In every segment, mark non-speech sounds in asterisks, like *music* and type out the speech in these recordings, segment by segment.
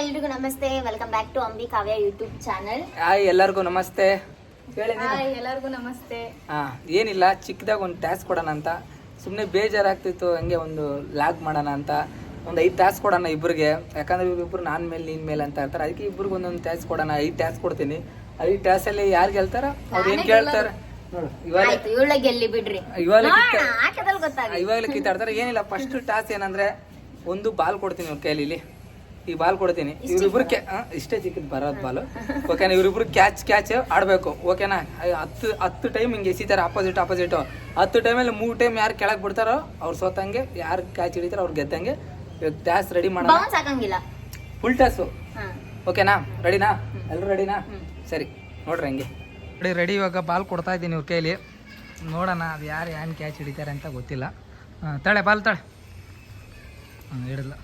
ಎಲ್ರಿಗೂ ನಮಸ್ತೆ. Welcome back to Ambi Kavya YouTube channel hi ಎಲ್ಲರಿಗೂ ನಮಸ್ತೆ. ಹೇಳಿ ನೀನು. ಹಾಯ್ ಎಲ್ಲರಿಗೂ ನಮಸ್ತೆ. ಹಾ ಏನಿಲ್ಲ ಚಿಕ್ಕದಾಗ ಒಂದು ಟ್ಯಾಸ್ ಕೊಡೋಣ ಅಂತ. ಸುಮ್ಮನೆ ಬೇಜಾರಾಗ್ತಿತ್ತು ಹಂಗೆ ಒಂದು ಲಾಗ್ ಮಾಡೋಣ ಅಂತ. ಒಂದು ಐದು ಟಾಸ್ ಕೊಡೋಣ ಇಬ್ಬರಿಗೆ ಯಾಕಂದ್ರೆ ಇವ್ರಿಬ್ರು ನಾನು ಮೇಲೆ ನೀನ್ ಮೇಲೆ ಅಂತ ಇರ್ತಾರೆ ಅದಕ್ಕೆ ಇಬ್ರಿಗೆ ಒಂದೊಂದು ಟ್ಯಾಸ್ ಕೊಡೋಣ ಐದು ಟ್ಯಾಸ್ ಕೊಡ್ತೀನಿ. ಐದು ಟಾಸಲ್ಲಿ ಅಲ್ಲಿ ಯಾರು ಗೆಲ್ತಾರ? ಅವ್ರು ಏನು ಕೇಳ್ತಾರೆ? ನೋಡು ಇವಾಗ ಆಯ್ತು ಇವಳ ಗೆಲ್ಲಿ ಬಿಡ್ರಿ. ಇವಾಗ ನೋಡೋಣ ಹಾಕದಲ್ಲಿ ಗೊತ್ತಾಗ ಇವಾಗಲೇ ಕಿತ್ತಾಡ್ತಾರೆ. ಏನಿಲ್ಲ ಫಸ್ಟ್ ಟಾಸ್ ಏನಂದ್ರೆ ಒಂದು ಬಾಲ್ ಕೊಡ್ತೀನಿ ಅವ್ರ ಕೈಲಿ ಇಲ್ಲಿ ಈ ಬಾಲ್ ಕೊಡ್ತೀನಿ. ಇವ್ರಿಬ್ರು ಇಷ್ಟೇ ಚಿಕ್ಕದ್ ಬರೋದ್ ಬಾಲು. ಓಕೆನಾ ಇವ್ರಿಬ್ರು ಕ್ಯಾಚ್ ಕ್ಯಾಚ್ ಆಡ್ಬೇಕು. ಓಕೆನಾ ಹತ್ತು ಹತ್ತು ಟೈಮ್ ಹಿಂಗೆ ಎಸಿತಾರೆ ಆಪೋಸಿಟ್ ಆಪೋಸಿಟ್ ಹತ್ತು ಟೈಮಲ್ಲಿ ಮೂರು ಟೈಮ್ ಯಾರು ಕೆಳಗೆ ಬಿಡ್ತಾರೋ ಅವ್ರು ಸೋತಂಗೆ ಯಾರು ಕ್ಯಾಚ್ ಹಿಡಿತಾರೋ ಅವ್ರು ಗೆದ್ದಂಗೆ ಇವಾಗ ಟ್ಯಾಸ್ ರೆಡಿ ಮಾಡೋಣ. ಫುಲ್ ಟ್ಯಾಸು ಹಾ. ಓಕೆನಾ ರೆಡಿನಾ ಎಲ್ಲರೂ ರೆಡಿನಾ ಸರಿ ನೋಡ್ರಿ ಹಂಗೆ. ರೆಡಿ ರೆಡಿ ಇವಾಗ ಬಾಲ್ ಕೊಡ್ತಾ ಇದ್ದೀನಿ ಇವ್ರ ಕೈಲಿ. ನೋಡೋಣ ಅದು ಯಾರು ಏನು ಕ್ಯಾಚ್ ಹಿಡಿತಾರೆ ಅಂತ ಗೊತ್ತಿಲ್ಲ. ಹಾಂ ತಳೆ ಬಾಲ್ ತಳೆ ಹಾಂ ಹಿಡಿದ್ಲ.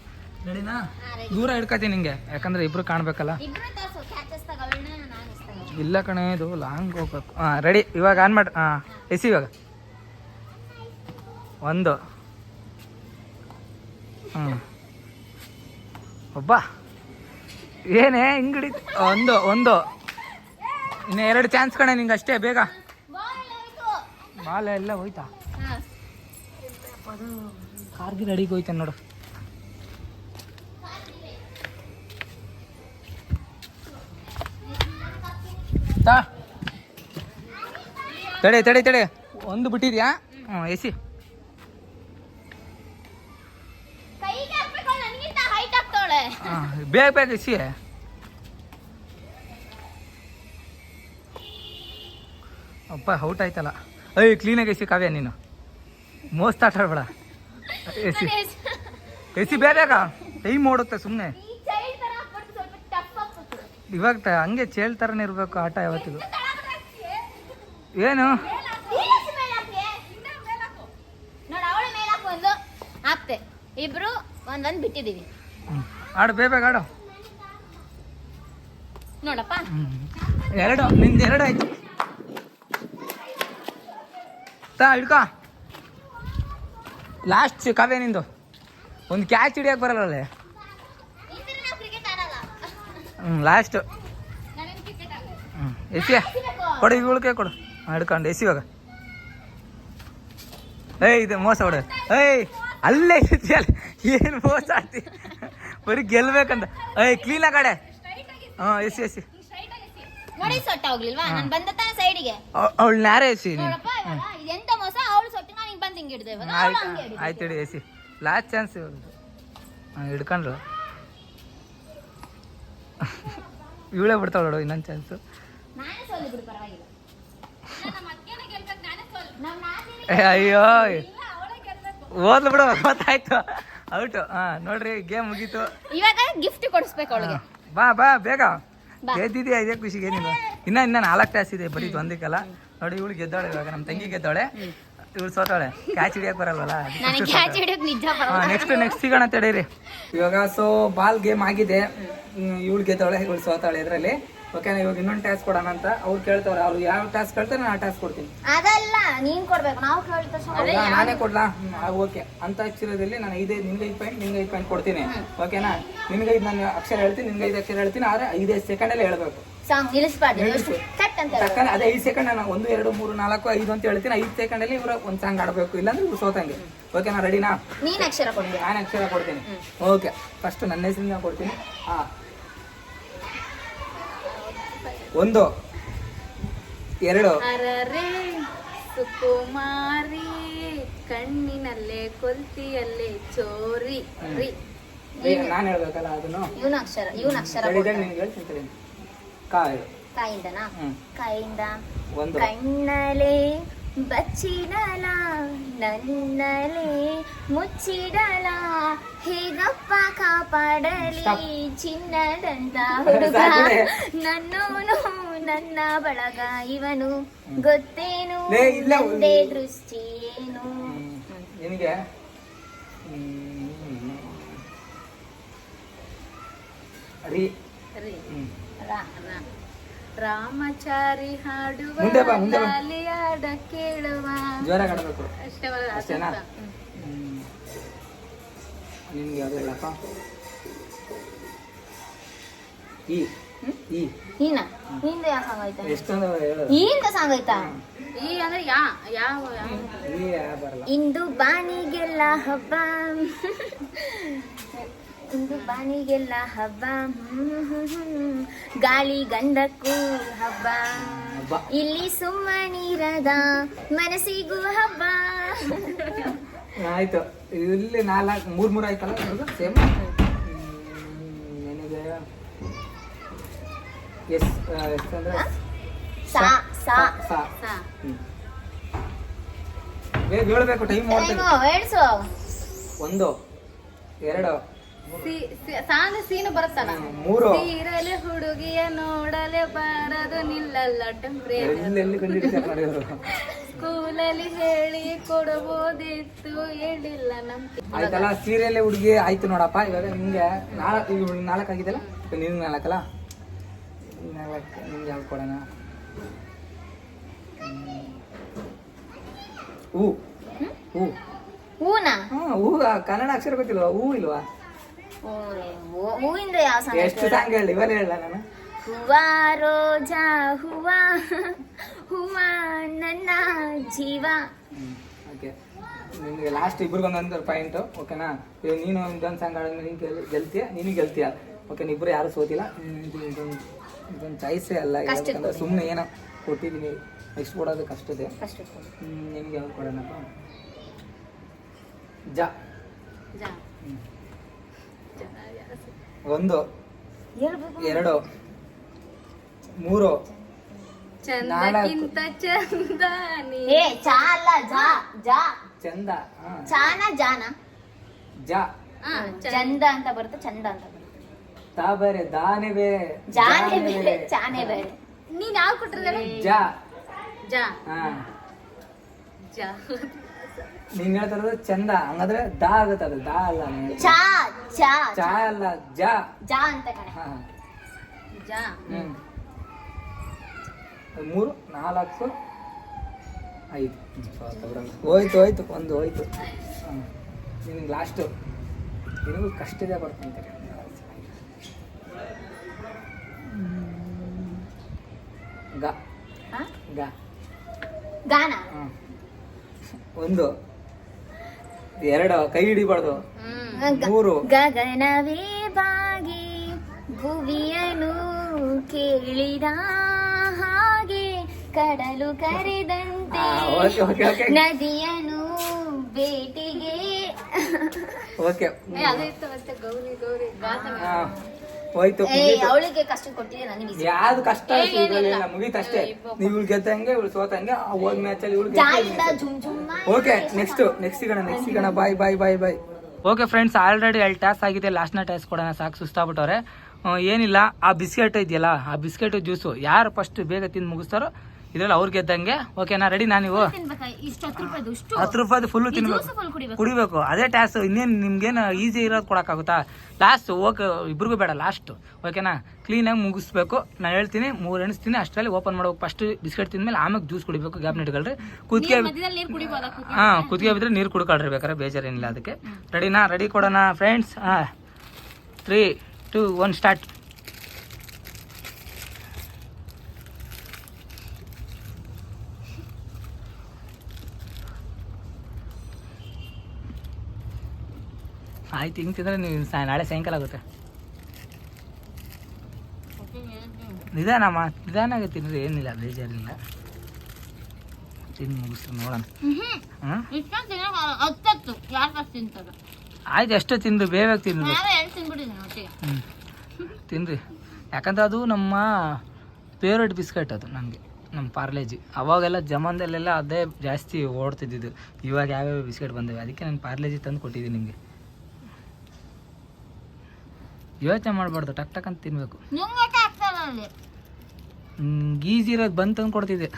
ರೆಡಿನಾ ದೂರ ಹಿಡ್ಕತೀನಿ ನಿಂಗೆ. ಯಾಕಂದ್ರೆ ಇಬ್ರು ಕಾಣ್ಬೇಕಲ್ಲ. ಇಲ್ಲ ಕಣೆ ಇದು ಲಾಂಗ್ ಹೋಗ್ಬೇಕು. ಹಾಂ ರೆಡಿ ಇವಾಗ ಆನ್ ಮಾಡಿ. ಹಾಂ ಎಸಿ ಇವಾಗ. ಒಂದು. ಹ್ಞೂ ಒಬ್ಬ. ಏನೇ ಹಿಂಗಡಿ. ಒಂದು ಒಂದು. ಇನ್ನು ಎರಡು ಚಾನ್ಸ್ ಕಣೆ ನಿಂಗೆ ಅಷ್ಟೇ ಬೇಗ. ಬಾಲ ಎಲ್ಲ ಹೋಯ್ತಾ? ಕಾರ್ಗಿ ರೆಡಿಗೆ ಹೋಯ್ತಾನೆ ನೋಡು. ತಾ ತಡೆ ತಡೆ ತಡೆ. ಒಂದು ಬಿಟ್ಟಿದ್ಯಾ? ಹ್ಞೂ ಎಸಿ. ಬೇಗ ಬೇಗ ಎಸಿ. ಅಪ್ಪ ಔಟ್ ಆಯ್ತಲ್ಲ. ಅಯ್ಯ ಕ್ಲೀನಾಗಿ ಎಸಿ ಕಾವ್ಯ ನೀನು. ಮೋಸ್ತ ಆಟ ಆಡ್ಬೇಡ ಎಸಿ. ಎಸಿ ಬೇಗ ಟೈಮ್ ಓಡುತ್ತೆ ಸುಮ್ಮನೆ ಈ ಚೈಲ್ಡ್ ತರ ಹಾಕ್ಬಿಟ್ಟು ಸ್ವಲ್ಪ ಟಫ್ ಆಗ್ಬಿಟ್ಟು ಇವಾಗ ತ- ಹಂಗೆ ಚೇಳ್ ಥರನೇ ಇರಬೇಕು ಆಟ ಯಾವತ್ತಿಗೂ. ಏನು? ಹಾಕ್ತೆ. ಇಬ್ರು ಒಂದೊಂದು ಒಂದ್ ಬಿಟ್ಟಿದೀವಿ. ಆಡು ಬೇಬೇಗ ಬೇಗ ಆಡು. ನೋಡಪ್ಪ. ಎರಡು ನಿಂದು ಎರಡು ಆಯ್ತು. ತಾ ಹಿಡ್ಕೋ. ಲಾಸ್ಟ್ ಕಾವ್ಯ ನಿಂದು. ಒಂದು ಕ್ಯಾಚ್ ಹಿಡಿಯಕ್ಕೆ ಬರಲ್ಲ ಹ್ಞೂ ಲಾಸ್ಟು ಹ್ಞೂ ಎಸಿ ಕೊಡು ಇವಳಿಗೆ ಕೊಡು. ಹಿಡ್ಕೊಂಡು ಎಸಿ ಇವಾಗ. ಏಯ್ ಇದು ಮೋಸ ಹೊಡ. ಏಯ್ ಅಲ್ಲೇ ಇದೆಯಲ್ಲ ಏನು ಮೋಸ ಆಡ್ತಿ ಬರೀ ಗೆಲ್ಬೇಕಂತ. ಏಯ್ ಕ್ಲೀನಾಗಿ ಕಡೆ. ಹಾಂ ಎಸಿ ಎಸಿ. ನೋಡಿ ಸೊಟ್ಟ ಹೋಗ್ಲಿಲ್ವಾ? ನಾನು ಬಂದ ತಾನೆ ಸೈಡಿಗೆ ಅವಳು ನ್ಯಾರೇ ಎಸಿ ನೀನು. ನೋಡಪ್ಪ ಮೋಸ? ಅವಳು ಸೊಟ್ಟಿ ನಾನು ಹಿಂಗ್ ಬಂದ್ ಹಿಂಗ್ ಹಿಡ್ದೆ. ಇವಾಗ ಅವಳು ಆಯ್ತು. ಆಯ್ತು ಹಿಡಿ ಎಸಿ. ಲಾಸ್ಟ್ ಚಾನ್ಸ್ ಇವಾಗ ಹಿಡ್ಕೊಂಡ್ರು ಇವಳೇ ಬಿಡ್ತಾವ ನೋಡು ಇನ್ನೊಂದು ಚಾನ್ಸು ಅಯ್ಯೋ. ಓದ್ಲು ಬಿಡು ಗೊತ್ತಾಯ್ತು. ಔಟು. ಹಾಂ ನೋಡ್ರಿ ಗೇಮ್ ಮುಗೀತು. ಇವಾಗ ಗಿಫ್ಟ್ ಕೊಡಿಸ್ಬೇಕು ಅವಳಿಗೆ. ಬಾ ಬಾ ಬೇಗ. ಗೆದ್ದಿದ್ಯಾ ಇದೇ ಖುಷಿಗೆ ನೀನು? ಇನ್ನ ಇನ್ನ ನಾಲ್ಕು ಟ್ಯಾಸ್ ಇದೆ ಬರೀ ಒಂದಕ್ಕಲ್ಲ. ನೋಡಿ ಇವಳು ಗೆದ್ದಾಳೆ ಇವಾಗ ನಮ್ಮ ತಂಗಿ ಗೆದ್ದವಳೆ. ಇವಳು ಸೋತಾಳೆ ಕ್ಯಾಚ್ ಹಿಡಿಯಕ್ಕೆ ಬರಲ್ವಲ್ಲ? ನನಗೆ ಕ್ಯಾಚ್ ಹಿಡಿಯೋಕ್ ನಿಜ ಬರಲ್ಲ. ನೆಕ್ಸ್ಟ್ ನೆಕ್ಸ್ಟ್ ಸಿಗೋಣ ತಡೀರಿ ಇವಾಗ ಸೊ ಬಾಲ್ ಗೇಮ್ ಆಗಿದೆ. ಇವಳು ಗೆದ್ದವಳೆ ಇವಳು ಸೋತಾಳೆ ಇದರಲ್ಲಿ. ಓಕೆ ಇವಾಗ ಇನ್ನೊಂದು ಟ್ಯಾಸ್ ಕೊಡೋಣ ಅಂತ ಅವ್ರು ಕೇಳ್ತಾವ್ರೆ. ಅವ್ರು ಯಾವ ಟ್ಯಾಸ್ ಕೇಳ್ತಾರೆ ನಾನು ಆ ಟ್ಯಾಸ್ ಕೊಡ್ತೀನಿ. ಅದಲ್ಲ ನೀನ್ ಕೊಡ್ಬೇಕು. ನಾವು ಕೇಳ್ತಾ? ನಾನೇ ಕೊಡ್ಲಾ? ಓಕೆ ಅಂತ ಅಕ್ಷರದಲ್ಲಿ ನಾನು ಐದೈದು ನಿಮ್ಗೆ ಐದು ಪಾಯಿಂಟ್ ನಿಮ್ಗೆ ಐದು ಪಾಯಿಂಟ್ ಕೊಡ್ತೀನಿ. ಓಕೆನಾ ನಿಮ್ಗೆ ಐದು ನಾನು ಅಕ್ಷರ ಹೇಳ್ತೀನಿ ನಿಮ್ಗೆ ಐದು ಅಕ್ಷರ ಹೇಳ್ತೀನಿ ಆದರೆ ಐದೈದು ಸೆಕೆಂಡಲ್ಲಿ ಹೇಳ್ಬೇಕು. ಸಾಂಗ್ ನಿಲ್ಲಿಸ್ಬಾರ್ದು. ಕಟ್ ಅಂತ. ತಕ್ಕನೆ ಅದೇ ಐದು ಸೆಕೆಂಡ್ ನಾನು ಒಂದು ಎರಡು ಮೂರು ನಾಲ್ಕು ಐದು ಅಂತ ಹೇಳ್ತೀನಿ. ಐದು ಸೆಕೆಂಡಲ್ಲಿ ಇವ್ರ ಒಂದು ಸಾಂಗ್ ಆಡಬೇಕು ಇಲ್ಲಾಂದ್ರೆ ಇವ್ರು ಸೋತಂಗೆ. ಓಕೆನಾ ರೆಡಿನಾ ನೀನ್ ಅಕ್ಷರ ಕೊಡ್ತೀನಿ ನಾನು ಅಕ್ಷರ ಕೊಡ್ತೀನಿ. ಓಕೆ ಫಸ್ಟ್ ನನ್ನ ಹೆಸರಿಂದ ಕೊಡ್ತೀನಿ. ಹಾ ಒಂದು ಎರಡು. ಅರರೆ ಸುಕುಮಾರಿ ಕಣ್ಣಿನಲ್ಲೇ ಕೊಲ್ತಿಯಲ್ಲೇ ಚೋರಿ ನಾನು. ಹೇಳ್ಬೇಕಲ್ಲ ಅದನ್ನು? ಇವನ ಅಕ್ಷರ ಇವನ ಅಕ್ಷರ ಹೇಳ್ತೀನಿ ತಡಿ. ಕಾ ಹೇಳು ಕಾಯಿಂದನಾ ಕಾಯಿಂದ ಒಂದು ಕಣ್ಣಲೆ ಬಚ್ಚಿಡಲ ನನ್ನಲೆ ಮುಚ್ಚಿಡಲ ಹೇಗಪ್ಪ ಕಾಪಾಡಲಿ ಚಿನ್ನದಂತ ಹುಡುಗ ನನ್ನೋನು ನನ್ನ ಬಳಗ ಇವನು ಗೊತ್ತೇನು ಒಂದೇ ದೃಷ್ಟಿ ಏನು. ನಿನಗೆ ರಾ. ರಾಮಚಾರಿ ಹಾಡುವ. ಲಾಲಿ ಹಾಡ ಕೇಳುವ. ಜ್ವರ ಕಾಡಬೇಕು ಅಷ್ಟೇ ಬರೋದು, ಅದು ಅಷ್ಟೇನಾ? ನಿಮ್ಗೆ. ಯಾವ್ದು ಹೇಳಪ್ಪ? ಈ ಈ. ಈನ ಹಿಂದೆ ಯಾವ ಸಾಂಗ್ ಆಯ್ತಾ ಎಷ್ಟೊಂದು ಹೇಳು. ಈಂದ ಸಾಂಗ್ ಆಯ್ತಾ ಈ ಅಂದ್ರೆ ಯಾ ಯಾವ ಇಂದು ಬಾನಿಗೆಲ್ಲ ಹಬ್ಬ. ಇಂದು ಬಾನಿಗೆಲ್ಲ ಹಬ್ಬ. ಗಾಳಿ ಗಂಧಕ್ಕೂ ಹಬ್ಬ. ಇಲ್ಲಿ ಸುಮ್ಮನಿರದ ಮನಸ್ಸಿಗೂ ಹಬ್ಬ. ಆಯ್ತು. ಇಲ್ಲಿ ನಾಲ್ಕು ಮೂರ್ ಮೂರ್ ಆಯ್ತಲ್ಲ ಸೇಮ್ ಏನಿದೆ? ಎಸ್ ಎಷ್ಟಂದ್ರೆ ಸಾ ಸಾ ಸಾ. ಹೇಳ್ಬೇಕು? ಟೈಮ್ ಮಾಡ್ತೀನಿ. ಟೈಮು ಹೇಳ್ಸು. ಒಂದು ಎರಡು ಸಿ- ಸೀನ್ ಬರುತ್ತಲ್ಲ? ಮೂರು. ಸೀರಲೆ ಹುಡುಗಿಯ ನೋಡಲೆ ಬಾರದು ನಿಲ್ಲಲ್ಲ ಸ್ಕೂಲಲ್ಲಿ ಹೇಳಿ ಕೊಡಬಹುದಿತ್ತು ಹೇಳಿಲ್ಲ ನಮ್ ಆಯ್ತಲ್ಲ ಸೀರೆಲೆ ಹುಡುಗಿ ಆಯ್ತು ನೋಡಪ್ಪ ಇವಾಗ ನಿಮ್ಗೆ ನಾಲ್ಕು ನಾಲ್ಕು ಆಗಿದೆಲ್ಲ ನಿನ್ ನಾಲ್ಕಲ್ಲ? ನಾಲ್ಕು ನಿಮ್ಗೆ ಯಾವ್ದು ಕೊಡೋಣ. ಹೂ. ಹೂ. ಹೂನಾ? ಹಾ ಹೂ ಕನ್ನಡ ಅಕ್ಷರ ಗೊತ್ತಿಲ್ವಾ? ಹೂ ಇಲ್ವಾ? ಹೂವಿಂದ ಯಾವ ಸಾಂಗ್ ಎಷ್ಟು ಸಾಂಗ್ ಹೇಳಿ ಇವೆಲ್ಲ ಹೇಳ ನಾನು. ಹೂವ ರೋಜಾ ಹೂವ ಹೂವ ನನ್ನ ಜೀವ. ಓಕೆ ನಿಮಗೆ ಲಾಸ್ಟ್ ಇಬ್ರಿಗೊಂದೊಂದು ಪಾಯಿಂಟ್ ಓಕೆನಾ ಇವಾಗ ನೀನು ಒಂದೊಂದು ಸಾಂಗ್ ಆಡಿದ್ರೆ ನೀನು ಗೆಲ್ ಗೆಲ್ತೀಯ? ನೀನು ಗೆಲ್ತೀಯ? ಓಕೆ ಇಬ್ಬರು ಯಾರು ಸೋತಿಲ್ಲ? ಇದು ಇದೊಂದು ಇದೊಂದು ಚಾಯ್ಸೇ ಅಲ್ಲ. ಕಷ್ಟಕ್ಕೆ ಸುಮ್ಮನೆ ಏನೋ ಕೊಟ್ಟಿದ್ದೀನಿ ನೆಕ್ಸ್ಟ್ ಕೊಡೋದು ಕಷ್ಟ ಇದೆ. ನಿಮ್ಗೆ ಯಾವ್ದು ಕೊಡೋಣಪ್ಪ ಜಾ. ಜಾ. ಒಂದು ಎರಡು ಮೂರು. ಚಂದಕ್ಕಿಂತ ಚಂದ ಏ ಚಾ ಅಲ್ಲ ಜಾ ಜಾ. ಚಂದ ಹಾ. ಚಾನ ಜಾನ. ಜ. ಹಾ, ಚಂದ. ಅಂತ ಬರುತ್ತೆ ಚಂದ ಅಂತ ಬರುತ್ತೆ. ತಾ ಬೇರೆ ದಾನೆ ಬೇರೆ ಜಾನೆ ಬೇರೆ ಚಾನೆ ಬೇರೆ. ನೀನ್ ಯಾವ ಕೊಟ್ಟಿದ್ರೆ ಜ. ಜಾ. ಹಾ. ಜಾ. ನೀನ್ ಹೇಳ್ತಾರ ಚಂದ ಹಂಗಾದ್ರೆ ದಾ ಆಗುತ್ತೆ ಅದು. ದಾ ಅಲ್ಲ ಚಾ ಚಾ. ಚಾ. ಅಲ್ಲ ಜ. ಜಾ ಅಂತ ಕಣೆ. ಹಾ. ಜಾ. ಹ್ಮ್. ಮೂರು ನಾಲ್ಕು ಐದು. ಹೋಯ್ತು ಹೋಯ್ತು ಒಂದು ಹೋಯ್ತು. ನಿನಗೆ ಲಾಸ್ಟು ನಿನಗೂ ಕಷ್ಟದೇ ಬರ್ಕೊಂತಾರೆ ಗ. ಹಾ? ಗ. ಗಾನ. ಒಂದು. ಎರಡು ಕೈ ಹಿಡಿಬಾರ್ದು. ಮೂರು. ಗಗನವೇ ಬಾಗಿ ಭುವಿಯನು ಕೇಳಿದ ಹಾಗೆ ಕಡಲು ಕರೆದಂತೆ ನದಿಯನು ಬೇಟಿಗೆ. ಓಕೆ ಏ, ಇತ್ತು ಮತ್ತೆ ಗೌರಿ ಗೌರಿ ಹೋಯ್ತು ಅವಳಿಗೆ ಕಷ್ಟ ನನಗೆ. ಯಾವ್ದು ಕಷ್ಟ ಏ, ಅಷ್ಟೇ. ನೀವು ಇವ್ಳು ಗೆದ್ದಂಗೆ ಇವ್ಳು ಸೋತಂಗೆ ಆ ಹೋದ್ ಮ್ಯಾಚಲ್ಲಿ ಇವ್ಳು ಜಾಯಿಂದ ಜುಮ್ ಜುಮ್ ಓಕೆ ನೆಕ್ಸ್ಟ್ ನೆಕ್ಸ್ಟ್ ಸಿಗೋಣ ನೆಕ್ಸ್ಟ್ ಸಿಗೋಣ. Bye bye bye bye okay friends already ಅಲ್ಲಿ ಟಾಸ್ ಆಗಿದೆ. ಲಾಸ್ಟ್ನ ಟಾಸ್ ಕೊಡೋಣ ಸಾಕು ಸುಸ್ತಾಗ್ಬಿಟ್ಟವ್ರೆ. ಏನಿಲ್ಲ ಆ ಬಿಸ್ಕೆಟ್ ಇದೆಯಲ್ಲ ಆ ಬಿಸ್ಕೆಟ್ ಜ್ಯೂಸು ಯಾರು ಫಸ್ಟ್ ಬೇಗ ತಿಂದು ಮುಗಿಸ್ತಾರೋ ಇದ್ರಲ್ಲಿ ಅವ್ರು ಗೆದ್ದಂಗೆ. ಓಕೆನಾ ರೆಡಿ ನಾ ನೀವು? ಹತ್ತು ರೂಪಾಯಿದು ರೂಪಾಯ್ದು ಫುಲ್ಲು ತಿನ್ಬೇಕು. ಕುಡಿಬೇಕು. ಅದೇ ಟ್ಯಾಸ್ ಇನ್ನೇನು ನಿಮ್ಗೇನು ಈಸಿ ಇರೋದು ಕೊಡೋಕ್ಕಾಗುತ್ತಾ? ಲಾಸ್ಟ್ ಓಕೆ ಇಬ್ರಿಗೂ ಬೇಡ ಲಾಸ್ಟ್ ಓಕೆನಾ ಕ್ಲೀನಾಗಿ ಮುಗಿಸ್ಬೇಕು. ನಾನು ಹೇಳ್ತೀನಿ ಮೂರು ಎಣಿಸ್ತೀನಿ ಅಷ್ಟರಲ್ಲಿ ಓಪನ್ ಮಾಡ್ಬೇಕು. ಫಸ್ಟ್ ಬಿಸ್ಕೆಟ್ ತಿಂದ್ಮೇಲೆ ಆಮೇಲೆ ಜ್ಯೂಸ್ ಕುಡಿಬೇಕು ಗ್ಯಾಪ್ ಇಟ್ಕೊಳ್ರಿ ಕುದ್ಕೆ ಹಾಂ ಕುದ್ಕೆ ಬಿದ್ದರೆ ನೀರು ಕುಡ್ಕೊಳ್ರಿ ಬೇಕಾದ್ರೆ ಬೇಜಾರೇನಿಲ್ಲ ಅದಕ್ಕೆ. ರೆಡಿನಾ ರೆಡಿ ಕೊಡೋಣ ಫ್ರೆಂಡ್ಸ್ ಹಾಂ. ತ್ರೀ ಟು ಒನ್ ಸ್ಟಾರ್ಟ್ ಆಯ್ತು ಹಿಂಗೆ ತಿಂದರೆ ನೀವು ಸಾ- ನಾಳೆ ಸಾಯಂಕಾಲ ಆಗುತ್ತೆ. ನಿಧಾನ ನಿಧಾನ ತಿನ್ನಿರಿ ಏನಿಲ್ಲ ಬೇಜಾರಿಲ್ಲ. ತಿಂದು ಮುಗಿಸ್ರಿ ನೋಡೋಣ. ಆಯ್ತು ಎಷ್ಟು ತಿಂದು ಬೇಗ ತಿಂದು ಹ್ಞೂ ತಿನ್ನಿರಿ ಯಾಕಂದ್ರೆ ಅದು ನಮ್ಮ ಫೇವ್ರೇಟ್ ಬಿಸ್ಕೆಟ್ ಅದು ನನಗೆ ನಮ್ಮ ಪಾರ್ಲೇಜಿ. ಅವಾಗೆಲ್ಲ ಜಮಾನದಲ್ಲೆಲ್ಲ ಅದೇ ಜಾಸ್ತಿ ಓಡ್ತಿದ್ದಿದ್ದು. ಇವಾಗ ಯಾವ್ಯಾವ ಬಿಸ್ಕೆಟ್ ಬಂದಿವೆ ಅದಕ್ಕೆ ನಾನು ಪಾರ್ಲೇಜಿ ತಂದು ಕೊಟ್ಟಿದ್ದೀನಿ ನಿಮಗೆ. ಯೋಚನೆ ಮಾಡಬಾರ್ದು ಟಕ್ ಟಕ್ ಅಂತ ಅಲ್ಲಿ? ಈಸಿ ಇರೋದು ಬಂದು ತಂದು ಕೊಡ್ತಿದ್ದೆ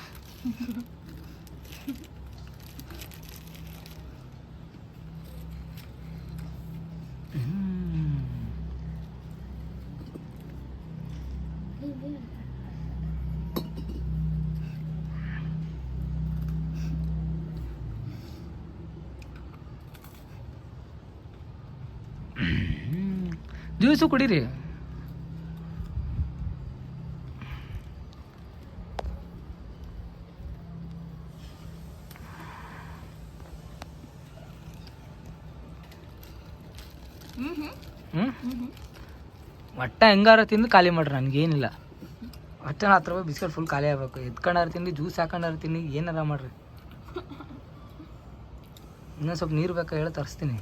*laughs* ಜ್ಯೂಸು ಕುಡೀರಿ. ಒಟ್ಟ ಹೆಂಗಾರ ತಿಂದು ಖಾಲಿ ಮಾಡ್ರಿ, ನನಗೇನಿಲ್ಲ. ಒಟ್ಟ ಹತ್ತು ರೂಪಾಯಿ ಬಿಸ್ಕೆಟ್ ಫುಲ್ ಖಾಲಿ ಆಗ್ಬೇಕು. ಎತ್ಕೊಂಡಾರ ತಿಂದು ಜ್ಯೂಸ್ ಹಾಕೊಂಡಾರ ತಿನ್ನಿ ಏನಾರ ಮಾಡ್ರಿ. ಇನ್ನೊಂದು ಸ್ವಲ್ಪ ನೀರು ಬೇಕಾ ಹೇಳಿ ತರಿಸ್ತೀನಿ.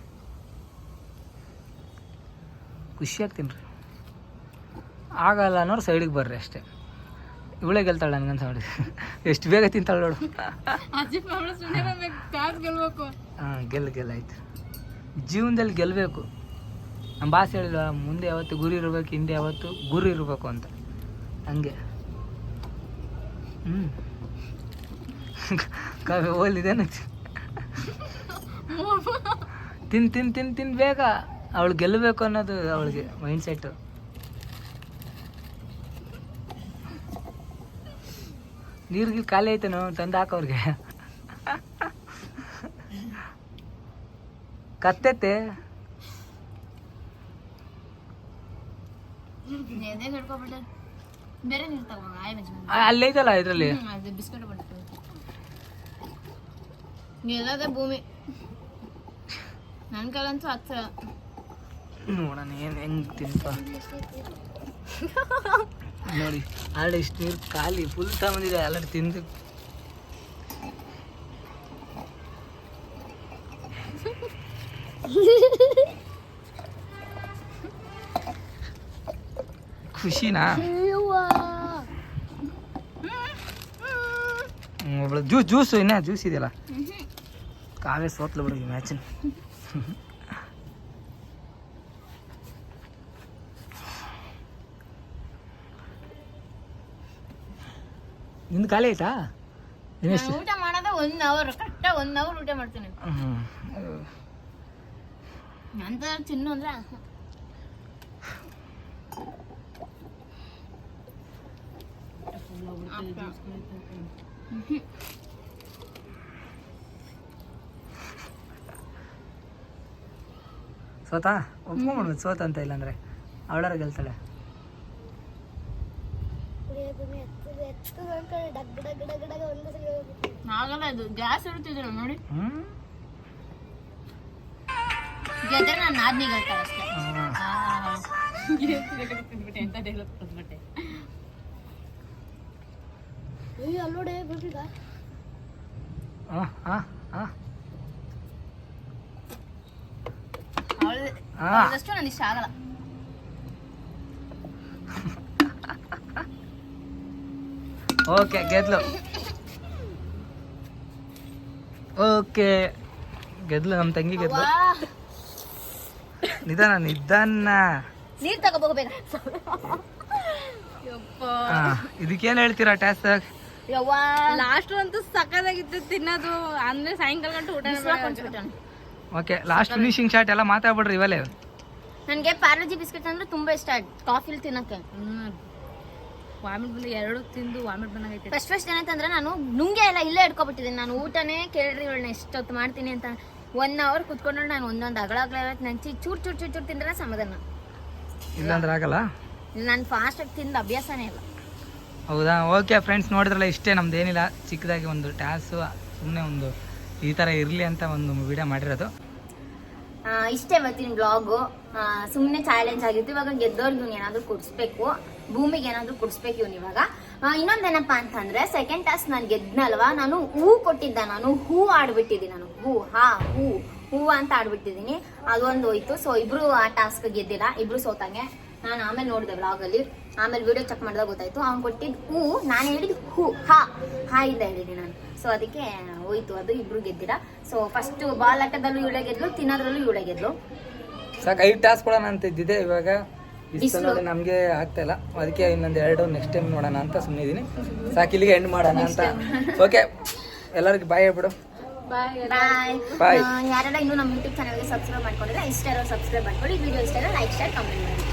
ಖುಷಿ ಆಗ್ತೀನಿ ರೀ. ಆಗಲ್ಲ ಅನ್ನೋರು ಸೈಡಿಗೆ ಬರ್ರಿ ಅಷ್ಟೇ. ಇವಳೇ ಗೆಲ್ತಾಳೆ ನನಗಂತ ನೋಡಿ. *laughs* ಎಷ್ಟು ಬೇಗ ತಿಂತಾಳೆ ನೋಡು. ಹಾಂ ಗೆಲ್ಲ ಗೆಲ್ಲಾಯ್ತು ಜೀವನದಲ್ಲಿ ಗೆಲ್ಲಬೇಕು ನಮ್ಮ ಭಾಷೆ ಹೇಳಿಲ್ಲ ಮುಂದೆ ಯಾವತ್ತು ಗುರಿ ಇರಬೇಕು ಹಿಂದೆ ಯಾವತ್ತು ಗುರಿ ಇರಬೇಕು ಅಂತ. ಹಂಗೆ. ಹ್ಞೂ *laughs* ಕಾವ್ಯ ಓಲಿದೆ ತಿನ್ ತಿನ್ ತಿನ್ ತಿನ್ ಬೇಗ. ಅವಳು ಗೆಲ್ಲಬೇಕು ಅನ್ನೋದು ಅವಳಿಗೆ ಮೈಂಡ್ ಸೆಟ್ ನೀರಿಗೆ ಖಾಲಿ ಐತೇನು ತಂದು ಹಾಕೋರ್ಗೆ ಕತ್ತೈತೆ ಅಲ್ಲೈತಲ್ಲ ಇದರಲ್ಲಿ? ಭೂಮಿ. ನನ್ ಕಾಲಂತೂ ಹತ್ರ. ನೋಡೋಣ ಏನು ಹೆಂಗ್ ತಿಂತ ನೋಡಿ ಆಲ್ರೆಡಿ ಇಷ್ಟು ನೀರು ಖಾಲಿ ಫುಲ್ ತಗೊಂಡಿದೆ ಆಲ್ರೆಡಿ ತಿಂದು. ಖುಷಿನಾ? ಒಬ್ಳು ಜ್ಯೂಸ್ ಜ್ಯೂಸು ಇನ್ನ ಜ್ಯೂಸ್ ಇದೆಯಲ್ಲ? ಕಾವೇ ಸೋತ್ಲು ಬಿಡು ಈ ಮ್ಯಾಚಿನ ನಿಂದು ಖಾಲಿ ಆಯ್ತಾ? ಇನ್ನೆಷ್ಟು ಊಟ ಮಾಡೋದ one hour correct one hour ಊಟ ಮಾಡ್ತೀನಿ. ಅಂತ ತಿನ್ನು ಅಂದ್ರೆ ಸೋತಾ? ಒಪ್ಕೊಂಡ್ಬಿಡ್ಬೇಕು ಸೋತ ಅಂತ ಇಲ್ಲಾಂದ್ರೆ. ಅವಳಾರ ಗೆಲ್ತಾಳೆ. ಆಗಲ್ಲ ಇದು ಗ್ಯಾಸ್ ಇಡ್ತಿದ್ರು ನೋಡಿ. ಗೆದ್ರೆ ನಾನು ನಾದ್ನಿ ಗೆಲ್ತಾಳೆ ಅಷ್ಟೇ. ಎಂತ ಡೈಲಾಗ್ ಅವಳು ನನಗೆ ಇಷ್ಟ ಆಗಲ್ಲ. ಓಕೆ ಗೆದ್ಲು ಓಕೆ ಗೆದ್ಲು ನಮ್ಮ ತಂಗಿ ಗೆದ್ಲು ನಿಧಾನ ನಿಧಾನ. ನೀರ್ ತಗೋಬೇಕ ಇದಕ್ಕೇನು ಹೇಳ್ತೀರಾ ಟ್ಯಾಸ್ ಯವ್ವಾ. ಲಾಸ್ಟ್ ಅಂತೂ ಸಕ್ಕದಾಗಿತ್ತು ತಿನ್ನೋದು. ಅಂದ್ರೆ ಸಾಯಂಕಾಲ ಗಂಟು ಊಟ ಓಕೆ ಲಾಸ್ಟ್ ಫಿನಿಶಿಂಗ್ ಶಾಟ್ ಎಲ್ಲ ಮಾತಾಡ್ಬಿಡ್ರಿ ಇವಲ್ಲೇ. ನನಗೆ ಪಾರ್ಲಜಿ ಬಿಸ್ಕೆಟ್ ಅಂದ್ರೆ ತುಂಬಾ ಇಷ್ಟ ಕಾಫಿಲ್ ತಿನ್ನಕ್ಕೆ. ವಾಮಿಟ್ ಬಂದು ಎರಡು ತಿಂದು ವಾಮಿಟ್ ಬಂದಂಗೈತೆ ಫಸ್ಟ್ ಫಸ್ಟ್ ಏನಂತಂದ್ರೆ ನಾನು ನುಂಗೆ ಎಲ್ಲ ಇಲ್ಲೇ ಇಟ್ಕೊಬಿಟ್ಟಿದ್ದೀನಿ. ನಾನು ಊಟನೇ ಕೇಳ್ರಿ ಇವಳನ್ನ ಎಷ್ಟೊತ್ತು ಮಾಡ್ತೀನಿ ಅಂತ. ಒನ್ ಅವರ್ ಕುತ್ಕೊಂಡು ನಾನು ಒಂದೊಂದು ಅಗಳ ಅಗಳ ನಂಚಿ ಚೂರ್ ಚೂರ್ ಚೂರ್ ಚೂರ್ ತಿಂದ್ರೆ ಸಮಾಧಾನ. ಇಲ್ಲಾಂದ್ರೆ ಆಗಲ್ಲ? ನಾನು ಫಾಸ್ಟಾಗಿ ತಿಂದು ಅಭ್ಯಾಸನೇ ಇಲ್ಲ. ಹೌದಾ? ಓಕೆ ಫ್ರೆಂಡ್ಸ್ ನೋಡಿದ್ರಲ್ಲ ಇಷ್ಟೇ ನಮ್ದು ಏನಿಲ್ಲ. ಚಿಕ್ಕದಾಗಿ ಒಂದು ಟ್ಯಾಸು ಸುಮ್ಮನೆ ಒಂದು ಈ ಥರ ಇರಲಿ ಅಂತ ಒಂದು ವಿಡಿಯೋ ಮಾಡಿರೋದು. ಆ, ಇಷ್ಟೇ ಇವತ್ತಿನ ಬ್ಲಾಗು ಸುಮ್ಮನೆ ಚಾಲೆಂಜ್ ಆಗಿತ್ತು. ಇವಾಗ ಗೆದ್ದವ್ರಿಗೆ ಏನಾದ್ರು ಕೊಡಿಸ್ಬೇಕು. ಭೂಮಿಗೆ ಏನಾದ್ರು ಕೊಡಿಸ್ಬೇಕು ಇವ್ನು ಇವಾಗ ಇನ್ನೊಂದೇನಪ್ಪ ಅಂತಂದ್ರೆ ಸೆಕೆಂಡ್ ಟಾಸ್ಕ್ ನಾನು ಗೆದ್ನಲ್ವಾ? ನಾನು ಹೂ ಕೊಟ್ಟಿದ್ದ, ನಾನು ಹೂ ಆಡ್ಬಿಟ್ಟಿದ್ದೀನಿ ನಾನು. ಹೂ, ಹಾ, ಹೂ ಹೂ ಅಂತ ಆಡ್ಬಿಟ್ಟಿದ್ದೀನಿ. ಅದೊಂದು ಹೋಯ್ತು. ಸೊ ಇಬ್ರು ಆ ಟಾಸ್ಕ್ ಗೆದ್ದಿಲ್ಲ. ಇಬ್ರು ಸೋತಂಗೆ. ನಾನು ಆಮೇಲೆ ನೋಡಿದೆ ಬ್ಲಾಗಲ್ಲಿ ಆಮೇಲೆ ವಿಡಿಯೋ ಚೆಕ್ ಮಾಡಿದಾಗ ಗೊತ್ತಾಯ್ತು. ಅವ್ನು ಕೊಟ್ಟಿದ್ದು ಹೂ, ನಾನು ಹೇಳಿದ ಹೂ, ಹಾ ಹಾ ಇಂದ ಹೇಳಿದ್ದೀನಿ ನಾನು. ಸೊ ಅದಕ್ಕೆ ಹೋಯ್ತು. ಅದು ಇಬ್ರು ಗೆದ್ದಿಲ್ಲ. ಸೊ ಫಸ್ಟ್ ಬಾಲ್ ಆಟದಲ್ಲೂ ಇವಳೆ ಗೆದ್ಲು, ತಿನ್ನೋದ್ರಲ್ಲೂ ಇವಳೆ ಗೆದ್ಲು. ಸಾಕು, ಐದು ಟಾಸ್ಕ್ ಕೊಡೋಣ ಅಂತ ಇದ್ದಿದೆ ಇವಾಗ. ಬಿಸ್ಲು. ನಮಗೆ ಆಗ್ತಾ ಇಲ್ಲ. ಅದಕ್ಕೆ ಇನ್ನೊಂದು ಎರಡು ನೆಕ್ಸ್ಟ್ ಟೈಮ್ ನೋಡೋಣ ಅಂತ ಸುಮ್ಮನೆ ಇದ್ದೀನಿ ಸಾಕಿಲ್ಲಿಗೆ ಎಂಡ್ ಮಾಡೋಣ ಅಂತ. ಓಕೆ ಎಲ್ಲರಿಗೂ ಬಾಯ್ ಹೇಳ್ಬಿಡು. ಬಾಯ್. ಯಾರೆಲ್ಲ ಇನ್ನೂ ನಮ್ಮ ಯೂಟ್ಯೂಬ್ ಚಾನಲ್ಗೆ ಸಬ್ಸ್ಕ್ರೈಬ್ ಮಾಡ್ಕೊಂಡಿಲ್ಲ ಇಷ್ಟ ಸಬ್ಸ್ಕ್ರೈಬ್ ಮಾಡ್ಕೊಳ್ಳಿ. ವಿಡಿಯೋ ಇಷ್ಟ ಲೈಕ್ ಶೇರ್ ಕಮೆಂಟ್ ಮಾಡಿ.